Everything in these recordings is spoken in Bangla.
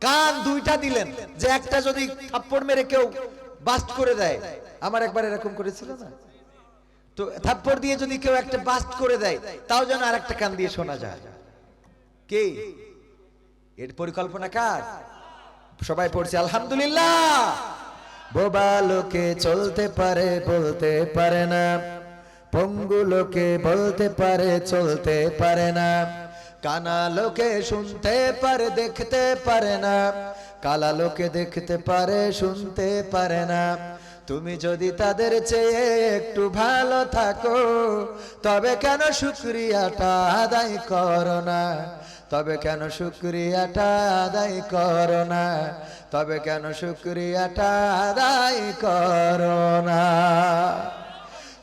কান দুইটা দিলেন যে একটা যদি থাপ্পড় মেরে কেউ বাস্ট করে দেয়। আমার একবার এরকম করেছিল না? তো থাপ্পড় দিয়ে যদি কেউ একটা বাস্ট করে দেয়, তাও যেন আর একটা কান দিয়ে শোনা যায়। কে? এর পরিকল্পনা কার? সবাই পড়ছে, আলহামদুলিল্লাহ! বোবা লোকে চলতে পারে, বলতে পারে না। পঙ্গু লোকে বলতে পারে, চলতে পারে না। কানা লোকে শুনতে পারে, দেখতে পারে না। কালা লোকে দেখতে পারে, শুনতে পারে না। তুমি যদি তাদের চেয়ে একটু ভালো থাকো, তবে কেন শুক্রিয়াটা আদায় করো না? তবে কেন শুক্রিয়াটা আদায় করো না? তবে কেন শুক্রিয়াটা আদায় করো না?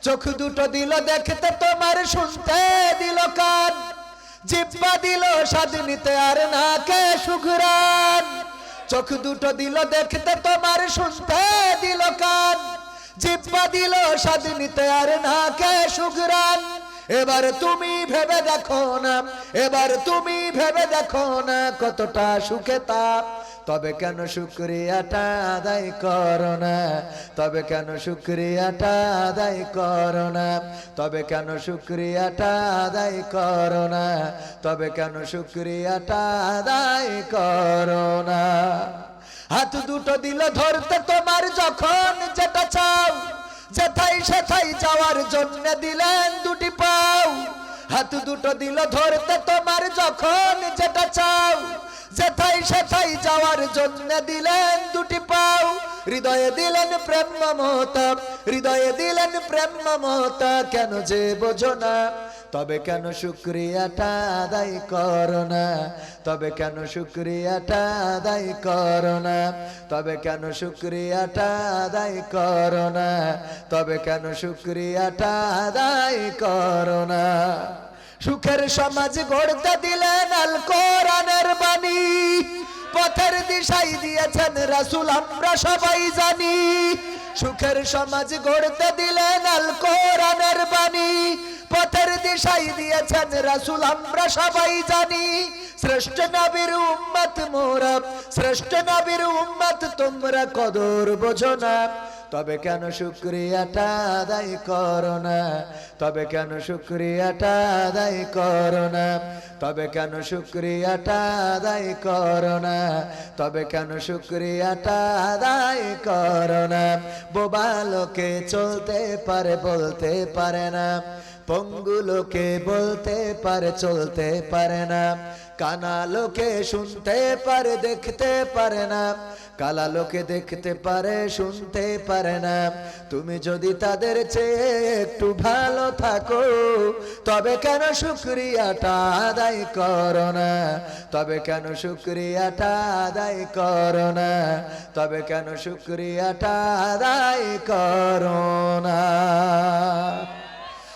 চোখ দুটো দিল দেখতে, তোমার শুনতে দিল কান। জিব্বা দিল, স্বাদ আর না কে সুঘরান চোখ দুটো দিল, দেখতে তোমার শুনতে দিল কান। জিব্বা দিল, স্বাদ আর না কে সুঘরান এবার তুমি ভেবে দেখো না, এবার তুমি ভেবে দেখো না কতটা সুখে তা তবে কেন শুক্রিয়াটা আদায় করো না? তবে কেন শুক্রিয়াটা আদায় করো না? তবে কেন শুক্রিয়াটা আদায় করো না? তবে কেন শুক্রিয়াটা আদায় করো না? হাত দুটো দিল ধরতে তোমার যখন যেটা চাও যেথাই সেথাই যাওয়ার জন্য দিলেন দুটি পাও। হাত দুটো দিল ধরতে তোমার যখন যেটা চাও যেথাই সেথাই যাওয়ার জন্য দিলেন দুটি পাও। হৃদয়ে দিলেন প্রেম মমতা, হৃদয়ে দিলেন প্রেম মমতা, কেন যে বোঝো না? তবে কেন শুক্রিয়াটা আদায় করো না? তবে কেন শুক্রিয়াটা আদায় করো না? তবে কেন শুক্রিয়াটা আদায় করো না? তবে কেন শুক্রিয়াটা আদায় করো না? সুখের সমাজ গড়তে দিলেন আল কোরআনের বাণী। পথের দিশাই দিয়েছেন রাসূল, আমরা সবাই জানি। সুখের সমাজ গড়তে দিলেন আল কোরআনের বাণী। পথের দিশাই দিয়েছেন রাসূল, আমরা সবাই জানি। শ্রেষ্ঠ নবীর উম্মত মোরা, শ্রেষ্ঠ নবীর উম্মত তোমরা কদর বোঝো না। তবে কেন শুক্রিয়াটা আদায় করো না? তবে কেন শুক্রিয়াটা আদায় করো না? তবে কেন শুক্রিয়াটা আদায় করো না? তবে কেন শুক্রিয়াটা আদায় করো না? বোবা লোকে চলতে পারে, বলতে পারে না। পঙ্গু লোকে বলতে পারে, চলতে পারে না। কানা লোকে শুনতে পারে, দেখতে পারে না। কালা লোকে দেখতে পারে, শুনতে পারে না। তুমি যদি তাদের চেয়ে একটু ভালো থাকো, তবে কেন শুক্রিয়াটা আদায় করো না? তবে কেন শুক্রিয়াটা আদায় করো না? তবে কেন শুক্রিয়াটা আদায় করো না?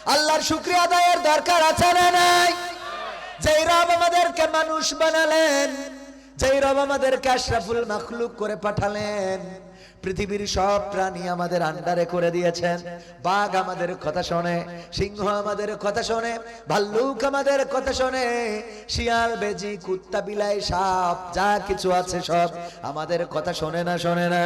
আল্লাহর শুক্রিয়া আদায়ের দরকার আছে না নাই? যেই রব আমাদেরকে মানুষ বানালেন যেই রব আমাদেরকে আশরাফুল মাখলুক করে পাঠালেন পৃথিবীর সব প্রাণী আমাদের আন্ডারে করে দিয়েছেন। বাঘ আমাদের কথা শোনে, সিংহ আমাদের কথা শোনে, ভাল্লুক আমাদের কথা শোনে, শিয়াল, বেজি, কুত্তা, বিলাই, সাপ, যা কিছু আছে সব আমাদের কথা শোনে না শোনে না।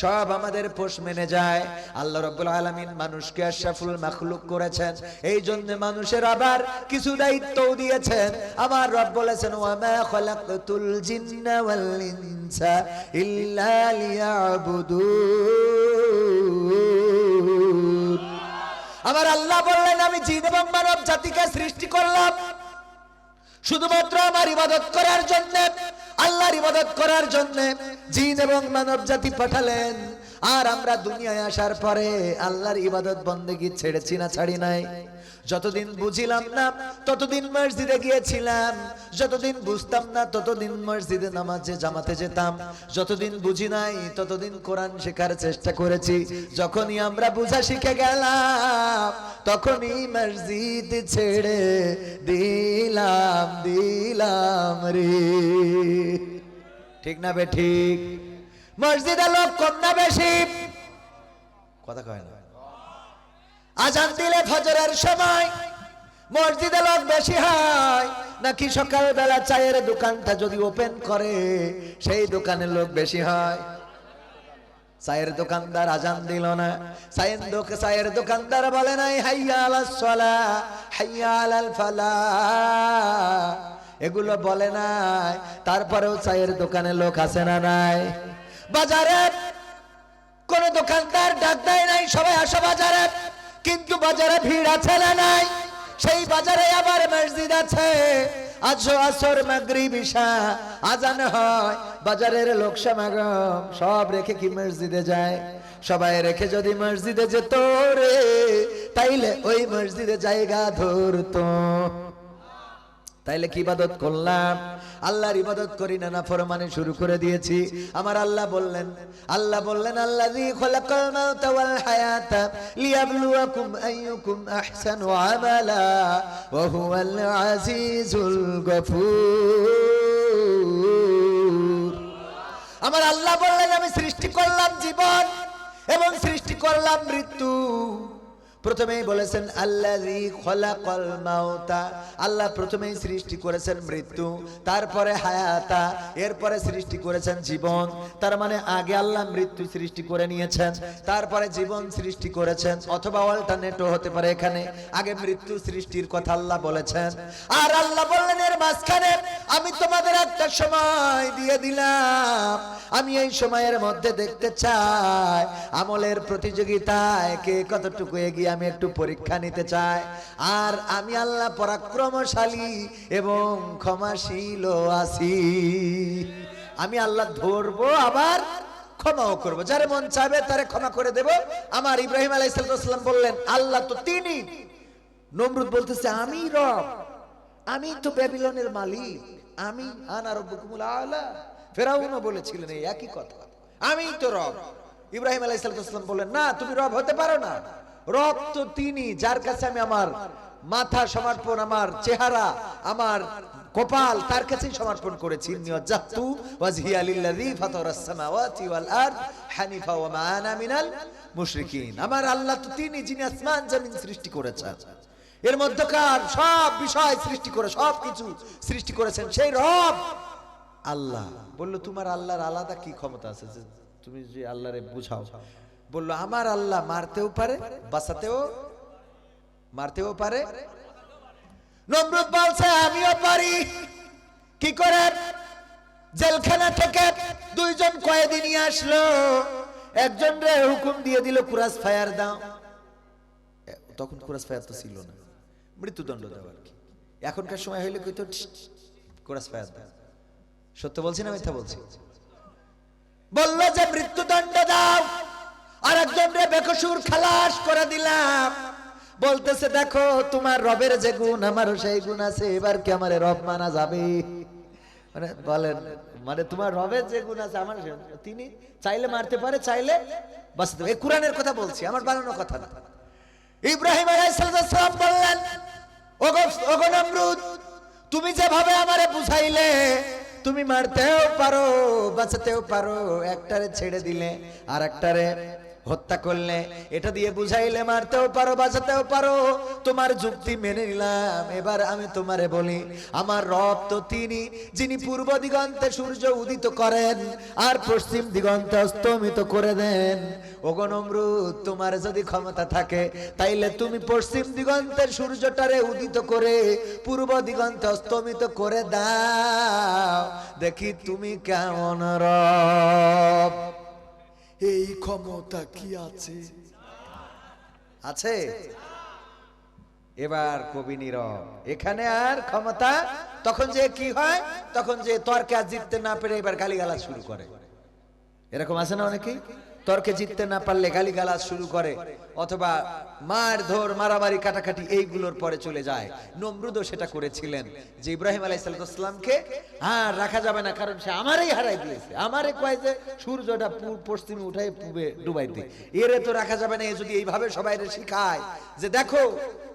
সব আমাদের পোষ মেনে যায়। আল্লাহ রব্বুল আলামিন মানুষকে আশরাফুল মাখলুক করেছেন। এই জন্য মানুষের আবার কিছু দায়িত্বও দিয়েছেন। আমার রব বলেছেন, ওয়ামা খালাকতুল জিন্না ওয়াল ইনসা ইল্লা আমার আল্লাহ বললেন, আমি জিন এবং মানব জাতিকে সৃষ্টি করলাম। শুধুমাত্র আমার ইবাদত করার জন্য, আল্লাহর ইবাদত করার জন্য জিন এবং মানব জাতি পাঠালেন। আর আমরা দুনিয়ায় আসার পরে আল্লাহর ইবাদত বন্দেগী ছেড়েছি না, ছাড়ি নাই। যতদিন বুঝিলাম না, ততদিন মসজিদে গিয়েছিলাম। যতদিন বুঝতাম না, ততদিন মসজিদে নামাজে, জামাতে যেতাম। যতদিন বুঝি নাই, ততদিন কোরআন শেখার চেষ্টা করেছি। যখনই আমরা বুঝা শিখে গেলাম, তখনই মসজিদ ছেড়ে দিলাম দিলাম রে। ঠিক না বে, ঠিক? মসজিদে লোক কম না বেশি। কথা কয় না। আজান দিলে ফজরের সময় মসজিদে লোক বেশি হয়। নাকি সকালবেলা চায়ের দোকানটা যদি ওপেন করে, সেই দোকানে লোক বেশি হয়। চায়ের দোকানদার আজান দিল না। চায়ের দোক চায়ের দোকানদার বলে নাই, হাইয়া আলাস সালা, হাইয়া আলাল ফালা। এগুলো বলে নাই। তারপরেও চায়ের দোকানে লোক আছে না নাই? বাজারে কোন দোকানদার ডাক দেয় নাই, সবাই আসো বাজারে। কিন্তু বাজারে ভিড় আছে না নাই? সেই বাজারে আবার মসজিদ আছে। আজো আসর, মাগরিব ঈশা আজান হয়। বাজারের লোক সমাগম, সব রেখে কি মসজিদে যায়? সবাই রেখে যদি মসজিদে যেত রে, তাইলে ওই মসজিদে জায়গা ধরতো। তাইলে কি ইবাদত করলাম? আল্লাহর ইবাদত করি না না ফরমানে শুরু করে দিয়েছি। আমার আল্লাহ বললেন আল্লাহ বললেন, আল্লাযী খলাকাল মাউতা ওয়াল হায়াতা লিয়াবলুয়াকুম আইয়ুকুম আহসানু আমালা ওয়া হুয়াল আজিজুল গফুর। আমার আল্লাহ বললেন, আমি সৃষ্টি করলাম জীবন এবং সৃষ্টি করলাম মৃত্যু। প্রথমেই বলেছেন আল্লাহ প্রথমেই সৃষ্টি করেছেন মৃত্যু, তারপরে হায়াতা, এরপরে সৃষ্টি করেছেন জীবন। তার মানে আগে আল্লাহ মৃত্যু সৃষ্টি করে নিয়েছেন, তারপরে জীবন সৃষ্টি করেছেন, অথবা অল্টারনেটও হতে পারে এখানে। আগে মৃত্যু সৃষ্টির কথা আল্লাহ বলেছেন। আর আল্লাহ বললেন, এর মাঝখানে আমি তোমাদের একটা সময় দিয়ে দিলাম। আমি এই সময়ের মধ্যে দেখতে চাই, আমলের প্রতিযোগিতায় কে কতটুকু এগিয়ে আমি একটু পরীক্ষা নিতে চাই। আর আমি আল্লাহ পরাক্রমশালী এবং ক্ষমাশীল আছি। আমি আল্লাহ ধরবো, আবার ক্ষমাও করব। যারে মন চাইবে তারে ক্ষমা করে দেব। আমার ইব্রাহিম আলাইসালাম বললেন, আল্লাহ তো তিনি। নমরুদ বলতেছে, আমি রব। আমি তো ব্যাবিলনের মালিক। আমি আনা রব্বুকুমুল আলা। ফেরাউনও বলেছিলেন এই একই কথা, আমি তো রব। ইব্রাহিম আলাইহিসসালাম বললেন, না, তুমি রব হতে পারো না। রব তো তিনি, যার কাছে আমি আমার মাথা সমর্পণ, আমার চেহারা, আমার কপাল, তার কাছেই সমর্পণ করেছি। নিয়াজ্জাতু ওয়াজহিয়া ফাতারাস সামাওয়াতি ওয়াল আরদ হানিফা ওয়া মা আনা মিনাল মুশরিকিন। আমার আল্লাহ তো তিনি, যিনি আসমান, জমিন সৃষ্টি করেছেন। এর মধ্যকার সব বিষয় সৃষ্টি করে, সব কিছু সৃষ্টি করেছেন সেই রব আল্লাহ। বলল, তোমার আল্লাহর আলাদা কি ক্ষমতা আছে? যে তুমি যে আল্লাহরে বুঝাও। বলল, আমার আল্লাহ মারতেও পারে, বাঁচাতেও, মারতেও পারে। নমরুদ বলছে, আমিও পারি। কি করে? জেলখানা থেকে দুইজন কয়েদি নিয়ে আসলো। একজন রে হুকুম দিয়ে দিল কুরাস ফায়ার দাও। তখন কুরাস ফায়ার তো ছিল না। মৃত্যুদণ্ড দেওয়া আর কি। এখনকার সময় হইলে কই তো কুরাস ফায়ার দাও। সত্য বলছি না মিথ্যা বলছি? বলল যে, মৃত্যুদণ্ড দাও। একজন রে বেকসুর খালাস করে দিলাম। বলতেছে, দেখো, তোমার রবের যে গুণ, আমারও সেই গুণ আছে, এবার কি আমার রব মানা যাবে? মানে বলেন মানে তোমার রবের যে গুণ আছে, আমার তিনি চাইলে মারতে পারে, চাইলে পারে। এই কোরআনের কথা বলছি, আমার বানানো কথা না। ইব্রাহিম বললেন তুমি যেভাবে আমারে বুঝাইলে, তুমি মারতেও পারো, বাঁচাতেও পারো, একটারে ছেড়ে দিলে আর একটারে হত্যা করলে, এটা দিয়ে বুঝাইলে মারতেও পারো, বাঁচাতেও পারো। তোমার যুক্তি মেনে নিলাম। এবার আমি তোমারে বলি, আমার রব তো তিনি, যিনি পূর্ব দিগন্তে সূর্য উদিত করেন, আর পশ্চিম দিগন্তে অস্তমিত করে দেন। ওগো নমরুদ, তোমার যদি ক্ষমতা থাকে, তাইলে তুমি পশ্চিম দিগন্তের সূর্যটারে উদিত করে, পূর্ব দিগন্তে অস্তমিত করে দাও। দেখি তুমি কেমন রব। এই ক্ষমতা কি আছে? আছে। এবার কবি নীরব, এখানে আর ক্ষমতা? তখন যে কি হয়? তখন যে তর্কে আর জিততে না পেরে এবার গালিগালা শুরু করে। এরকম আছে না অনেকেই? তর্কে জিততে না পারলে গালিগালাজ শুরু করে, অথবা মার ধর, মারামারি, কাটাকাটি এইগুলোর পরে চলে যায়। নমরুদও সেটা করেছিলেন যে ইব্রাহিম আলাইসালামকে হ্যাঁ রাখা যাবে না, কারণ সে আমারই হারাই দিয়েছে। আমারে কয় যে, সূর্যটা পশ্চিমে উঠাই পূবে ডুবাই দিই এরে তো রাখা যাবে না, এ যদি এইভাবে সবাই শিখায় যে, দেখো,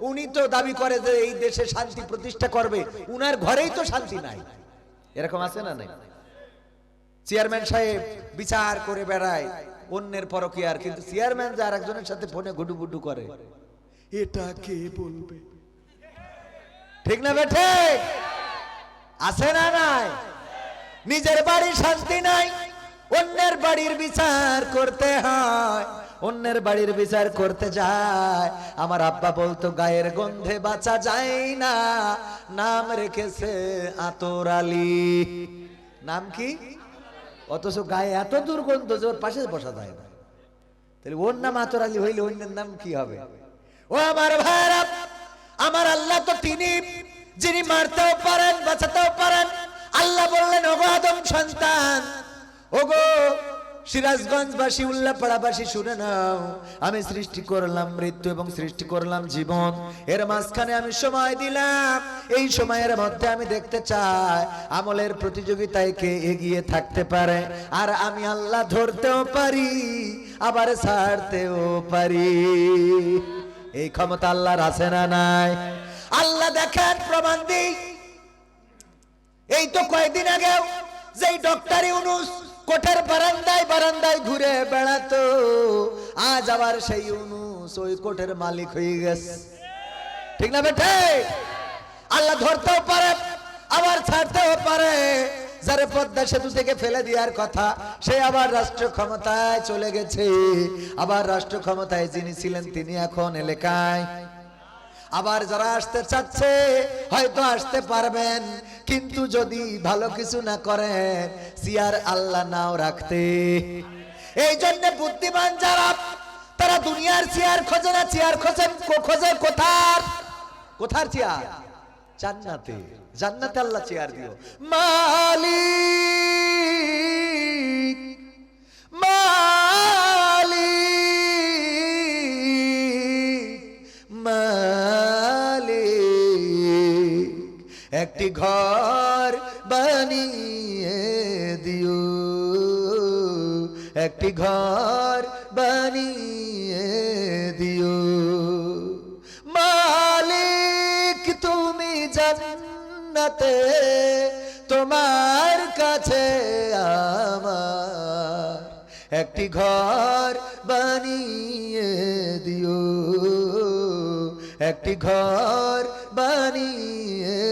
উনি তো দাবি করে যে এই দেশে শান্তি প্রতিষ্ঠা করবে, উনার ঘরেই তো শান্তি নাই। এরকম আছে না নাই? চেয়ারম্যান সাহেব বিচার করে বেড়ায় অন্যের পরকিয়ার কিন্তু চেয়ারম্যান যার একজনের সাথে ফোনে গুডু গুডু করে। এটা কে বলবে? ঠিক না বেঠে আছে না নাই? নিজের বাড়ির শান্তি নাই অন্যের বাড়ির বিচার করতে হয় অন্যের বাড়ির বিচার করতে যায়। আমার আব্বা বলতো গায়ের গন্ধে বাঁচা যায় না নাম রেখেছে আতর আলী। নাম কি? অথচ গায়ে এত দুর্গন্ধ যে ওর পাশে বসা যায় না। তাহলে ওর নাম আতর আলী হইলে অন্যের নাম কি হবে? ও আমার ভাইরা আমার আল্লাহ তো তিনি। যিনি মারতেও পারেন, বাঁচাতেও পারেন। আল্লাহ বললেন, ওগো আদম সন্তান, ওগো সিরাজগঞ্জবাসী, উল্লাপাড়াবাসী, শুনে নাও। আমি সৃষ্টি করলাম মৃত্যু এবং সৃষ্টি করলাম জীবন। এর মাঝখানে আমি সময় দিলাম। এই সময়ের মধ্যে আমি দেখতে চাই, আমলের প্রতিযোগিতায় কে এগিয়ে থাকতে পারে। আর আমি আল্লাহ ধরতেও পারি, আবার ছাড়তেও পারি। এই ক্ষমতা আল্লাহর আছে না নাই? আল্লাহ দেখেন, প্রমাণ দিই। এই তো কয়েকদিন আগেও যেই ডক্টর ইউনুস কোঠের বারান্দায় বারান্দায় ঘুরে বেড়াতো। আজ আবার সেই ইউনুস ওই কোঠের মালিক হয়ে গেছে। ঠিক না বেঠে? আল্লাহ ধরতেও পারে, আবার ছাড়তেও পারে। যারে পদ্মা সেতু থেকে ফেলে দেওয়ার কথা, সে আবার রাষ্ট্র ক্ষমতায় চলে গেছে। আবার রাষ্ট্র ক্ষমতায় যিনি ছিলেন, তিনি এখন এলাকায় আবার যারা আসতে চাচ্ছে, হয়তো আসতে পারবেন। কিন্তু যদি ভালো কিছু না করেন সিয়ার আল্লাহ নাও রাখতে। এই জন্য বুদ্ধিমান যারা, তারা দুনিয়ার চেয়ার খোঁজে না চেয়ার খোঁজে খোঁজে কোথার? কোথার চেয়ার জান্নাতে। জান্নাতে আল্লাহ চেয়ার দিও। মালিক মালিক। ঘর বানিয়ে দিও। একটি ঘর বানিয়ে দিও। মালিক, তুমি জান্নাতে, তোমার কাছে আমার একটি ঘর বানিয়ে দিও। একটি ঘর বানিয়ে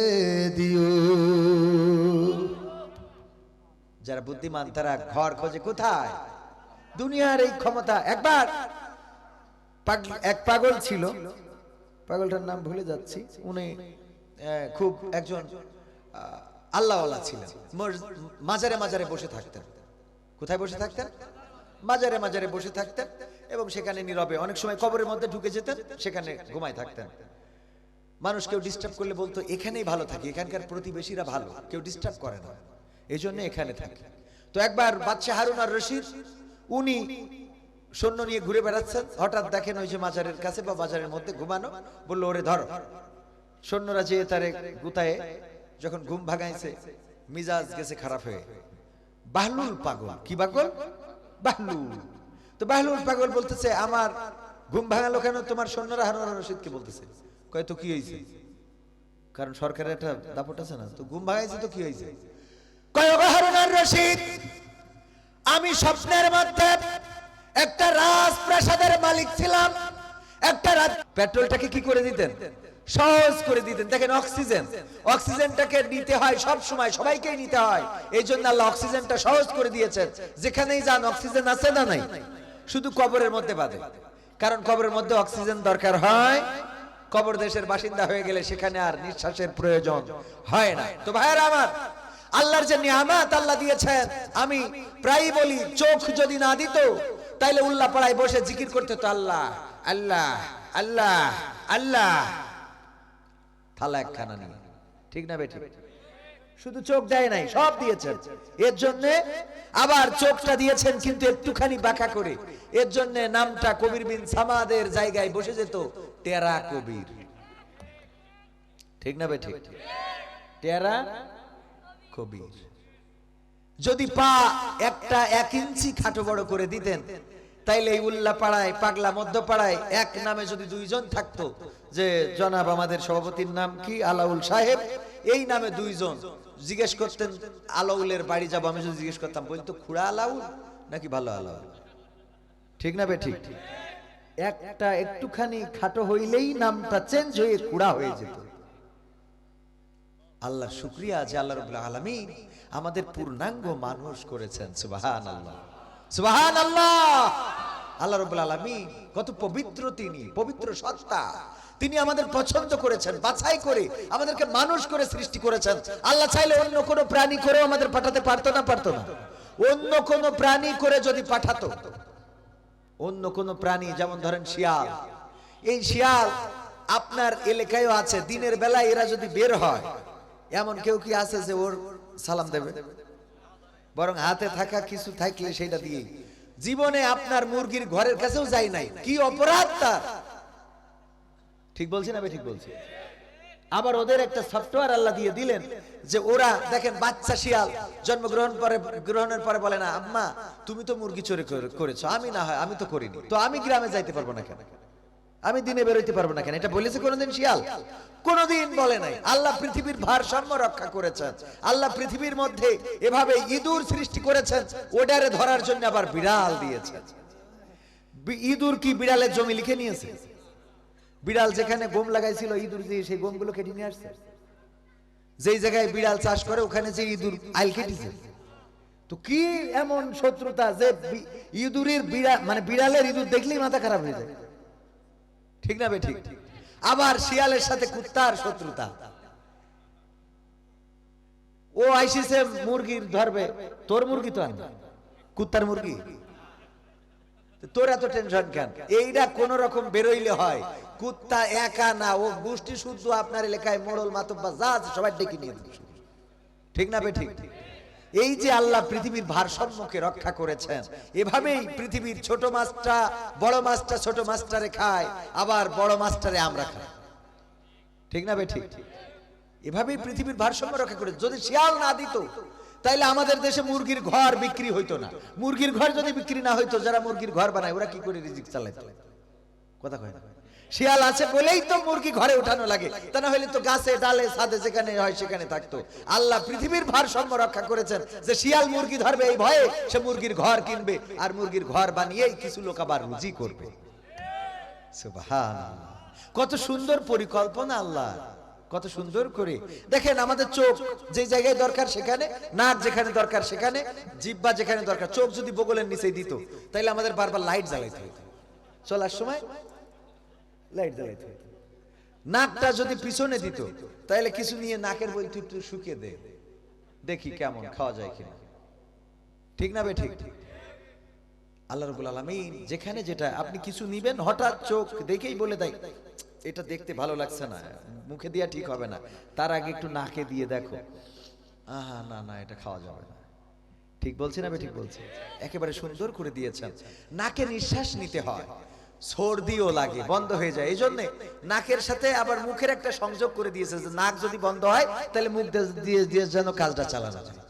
যারা বুদ্ধিমান, তারা ঘর খোঁজে কোথায়? দুনিয়ার এই ক্ষমতা, একবার এক পাগল ছিল, পাগলটার নাম ভুলে যাচ্ছি, উনি খুব একজন আল্লাহওয়ালা ছিলেন মাজারে মাজারে বসে থাকতেন। কোথায় বসে থাকতেন? মাজারে মাজারে বসে থাকতেন এবং সেখানে নীরবে, অনেক সময় কবরের মধ্যে ঢুকে যেতেন, সেখানে ঘুমায় থাকতেন। মানুষ কেউ ডিস্টার্ব করলে বলতো, এখানেই ভালো থাকি, এখানকার প্রতিবেশীরা ভালো, কেউ ডিস্টার্ব করে না। এই জন্য এখানে থাকে। তো একবার বাদশাহ হারুন আর রশিদ, উনি সৈন্য নিয়ে ঘুরে বেড়াচ্ছেন। হঠাৎ দেখেন ওই যে মাজারের কাছে বা বাজারের মধ্যে ঘুমানো। বলল, ওরে ধরো। সৈন্যরা যেয়ে তারে গুতায়ে যখন ঘুম ভাগাইছে মিজাজ গেছে খারাপ হয়ে। বাহলুল পাগল, কি পাগল? বাহলুল। তো বাহলুল পাগল বলতেছে, আমার ঘুম ভাঙালো কেন? তোমার সৈন্যরা হারুন আর রশিদকে বলতেছে। কয়, তো কি হয়েছে কারণ সরকারের একটা দাপট আছে না, তো ঘুম ভাগাইছে তো কি হয়েছে আমি স্বপ্নের মধ্যে একটা রাজপ্রাসাদের মালিক ছিলাম, একটা রাত পেট্রোলটাকে কি করে দিতেন? সহজ করে দিতেন। দেখেন, অক্সিজেন। অক্সিজেনটাকে নিতে হয় সব সময়, সবাইকেই নিতে হয়। এই জন্য আল্লাহ অক্সিজেনটা সহজ করে দিয়েছেন। যেখানেই যান, অক্সিজেন আছে না নাই? শুধু কবরের মধ্যে বাদে কারণ কবরের মধ্যে অক্সিজেন দরকার হয়। কবর দেশের বাসিন্দা হয়ে গেলে সেখানে আর নিঃশ্বাসের প্রয়োজন হয় না। তো ভাইয়েরা আমার আল্লাহর যে নিয়ামত আল্লাহ দিয়েছেন, আমি প্রায় বলি, চোখ যদি না দিত, তাইলে উল্লাহ পাড়ায় বসে জিকির করতে তো আল্লাহ আল্লাহ আল্লাহ আল্লাহ। থালা একখানা নিয়ে ঠিক না বেটি শুধু চোখ দেয় নাই, সব দিয়েছেন। এর জন্য আবার চোখটা দিয়েছেন কিন্তু একটুখানি বাঁকা করে। এর জন্য নামটা কবির বিন সামাদের জায়গায় বসে যেত, টেরা কবির। ঠিক না বেটি টেরা কবির। যদি পা একটা এক ইঞ্চি খাটো বড় করে দিতেন, তাইলে উল্লা পাড়ায় পাগলা মধ্য পাড়ায় এক নামে যদি দুইজন থাকতো, যে জনাব আমাদের সভাপতির নাম কি? আলাউল সাহেব। এই নামে দুইজন। জিজ্ঞেস করতেন, আলাউলের বাড়ি যাব, আমি যদি জিজ্ঞেস করতাম, বলতো, খুড়া আলাউল? নাকি, ভালো আলাউল? ঠিক না বে, ঠিক? একটা একটুখানি খাটো হইলেই নামটা চেঞ্জ হয়ে খুড়া হয়ে যেত। আল্লাহর শুক্রিয়া যে আল্লাহ রবুল্লাহ আলমিন আমাদের পূর্ণাঙ্গ মানুষ করেছেন সুবাহান আল্লাহ সুবাহান আল্লাহ আল্লাহ রবুল্লাহ আলমিন কত পবিত্র তিনি, পবিত্র সত্তা। তিনি আমাদের পছন্দ করেছেন, বাছাই করে আমাদেরকে মানুষ করে সৃষ্টি করেছেন। আল্লাহ চাইলে অন্য কোনো প্রাণী করেও আমাদের পাঠাতে পারতো না পারতো না। অন্য কোনো প্রাণী করে যদি পাঠাতো, অন্য কোনো প্রাণী, যেমন ধরেন শিয়াল। এই শিয়াল আপনার এলাকায়ও আছে, দিনের বেলায় এরা যদি বের হয় এমন কেউ কি আছে যে ওর সালাম দেবে? বরং হাতে থাকা কিছু থাকলে সেটা দিয়ে জীবনে আপনার মুরগির ঘরের কাছেও যায় নাই। কি অপরাধ তার? ঠিক বলছি না ঠিক বলছি। আবার ওদের একটা সফটওয়্যার আল্লাহ দিয়ে দিলেন যে ওরা, দেখেন, বাচ্চা শিয়াল, জন্মগ্রহণ পরে, গ্রহণের পরে বলে, না, আম্মা, তুমি তো মুরগি চুরি করে- করেছ। আমি না হয়, আমি তো করিনি। তো আমি গ্রামে যাইতে পারব না কেন? আমি দিনে বেরোইতে পারব না কেন? এটা বলেছে কোনোদিন শিয়াল? কোনোদিন বলে নাই। আল্লাহ পৃথিবীর ভারসাম্য রক্ষা করেছেন। আল্লাহ পৃথিবীর মধ্যে এভাবে ইঁদুর সৃষ্টি করেছেন ওডারে ধরার জন্য আবার বিড়াল দিয়েছেন ইঁদুর কি বিড়ালের জমি লিখে নিয়েছে? বিড়াল যেখানে গম লাগাইছিল, ইঁদুর দিয়ে সেই গমগুলো কেটে নিয়ে আসছে। যেই জায়গায় বিড়াল চাষ করে, ওখানে যে ইঁদুর আইল কেটেছে। তো কি এমন শত্রুতা যে ইঁদুরের বিড়াল মানে বিড়ালের ইঁদুর দেখলেই মাথা খারাপ হয়ে যায়। ঠিক না বে ঠিক আবার শিয়ালের সাথে কুত্তার শত্রুতা। ও আইসিসে মুরগির ধরবে, তোর মুরগি তো আনবে কুত্তার মুরগি? তোর এত টেনশন কেন? এইটা কোন রকম বেরোইলে হয়। কুত্তা একা না, ও গোষ্ঠী শুদ্ধ আপনার এলাকায় মোড়ল মাতব্বা, যা সবাই ডেকে নিয়ে ঠিক না বে ঠিক এই যে আল্লাহ পৃথিবীর ভারসাম্যকে রক্ষা করেছেন, এভাবেই পৃথিবীর ছোট মাছটা বড় মাছটা ছোট মাছটারে খায়, আবার বড় মাছটারে আমরা খাই। ঠিক না বে ঠিক? এভাবেই পৃথিবীর ভারসাম্য রক্ষা করে, যদি শিয়াল না দিত, তাইলে আমাদের দেশে মুরগির ঘর বিক্রি হইতো না। মুরগির ঘর যদি বিক্রি না হইতো, যারা মুরগির ঘর বানায়, ওরা কি করে রিজিক চালাইতো? কথা কয় শিয়াল আছে বলেই তো মুরগি ঘরে উঠানো লাগে। তা না হলে তো গাছে, ডালে, ছাদে, যেখানে হয় সেখানে থাকতো। আল্লাহ পৃথিবীর ভারসাম্য রক্ষা করেছেন যে শিয়াল মুরগি ধরবে এই ভয়ে, সে মুরগির ঘর কিনবে আর মুরগির ঘর বানিয়েই কিছু লোক আবার রুজি করবে। কত সুন্দর পরিকল্পনা আল্লাহ। কত সুন্দর করে। দেখেন আমাদের চোখ যে জায়গায় দরকার সেখানে, নাক যেখানে দরকার সেখানে, জিব্বা যেখানে দরকার, চোখ যদি বগলের নিচে দিত, তাইলে আমাদের বারবার লাইট জ্বালাইতে হতো চলার সময় লাইট জ্বালাইতে হতো নাকটা যদি পিছনে দিত তাহলে কিছু নিয়ে নাকের বই একটু শুকিয়ে দে। দেখি কেমন, খাওয়া যায় কিনা। ঠিক না বে ঠিক? আল্লাহ রবুল আলমিন যেখানে যেটা, আপনি কিছু নিবেন, হঠাৎ চোখ দেখেই বলে দেয়, এটা দেখতে ভালো লাগছে না, মুখে দিয়া ঠিক হবে না। তার আগে একটু নাকে দিয়ে দেখো। আহা, না না, এটা খাওয়া যাবে না। ঠিক বলছি না ঠিক বলছি? একেবারে সুন্দর করে দিয়েছেন। নাকে নিঃশ্বাস নিতে হয়। সর্দিও লাগে, বন্ধ হয়ে যায়। এই জন্যে নাকের সাথে আবার মুখের একটা সংযোগ করে দিয়েছে যে নাক যদি বন্ধ হয়, তাহলে মুখ দিয়ে দিয়ে যেন কাজটা চালানো যায়।